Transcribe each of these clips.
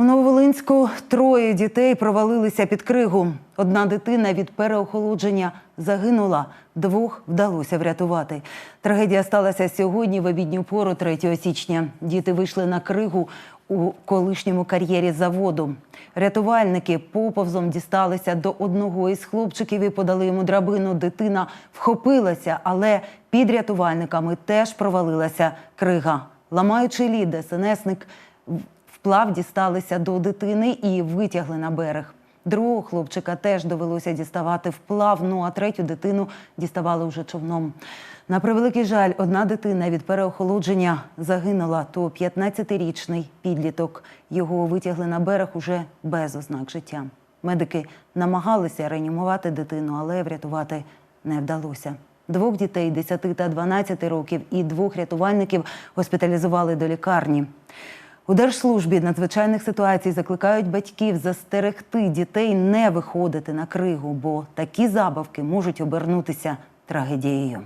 У Нововолинську троє дітей провалилися під кригу. Одна дитина від переохолодження загинула, двох вдалося врятувати. Трагедія сталася сьогодні в обідню пору 3 січня. Діти вийшли на кригу у колишньому кар'єрі заводу. Рятувальники поповзом дісталися до одного із хлопчиків і подали йому драбину. Дитина вхопилася, але під рятувальниками теж провалилася крига. Ламаючи лід, СНСник вплав дісталися до дитини і витягли на берег. Другого хлопчика теж довелося діставати вплав, ну а третю дитину діставали вже човном. На превеликий жаль, одна дитина від переохолодження загинула, то 15-річний підліток. Його витягли на берег уже без ознак життя. Медики намагалися реанімувати дитину, але врятувати не вдалося. Двох дітей 10 та 12 років і двох рятувальників госпіталізували до лікарні. У Держслужбі надзвичайних ситуацій закликають батьків застерегти дітей не виходити на кригу, бо такі забавки можуть обернутися трагедією.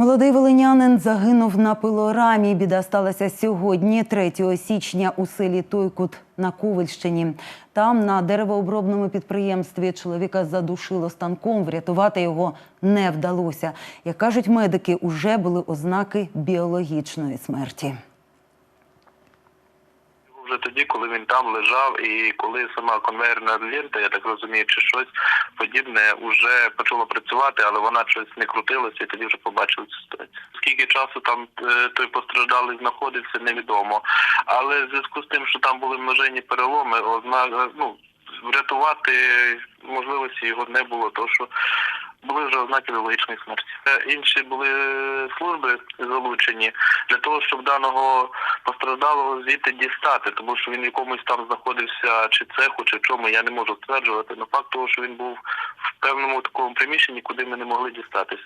Молодий волинянин загинув на пилорамі. Біда сталася сьогодні, 3 січня, у селі Тойкут на Ковальщині. Там на деревообробному підприємстві чоловіка задушило станком. Врятувати його не вдалося. Як кажуть медики, уже були ознаки біологічної смерті. Тоді, коли він там лежав, і коли сама конвейерна лента, я так розумію, чи щось подібне вже почало працювати, але вона щось не крутилася, і тоді вже побачили цю ситуацію. Скільки часу там е, той постраждалий знаходився, невідомо. Але в зв'язку з тим, що там були множинні переломи, ознак ну врятувати можливості його не було, тому що були вже ознаки біологічної смерті. Е, Інші були служби залучені для того, щоб даного постраждалого звідти дістати, тому що він в якомусь там знаходився чи цеху, чи чому, я не можу стверджувати. Но факт того, що він був в певному такому приміщенні, куди ми не могли дістатися.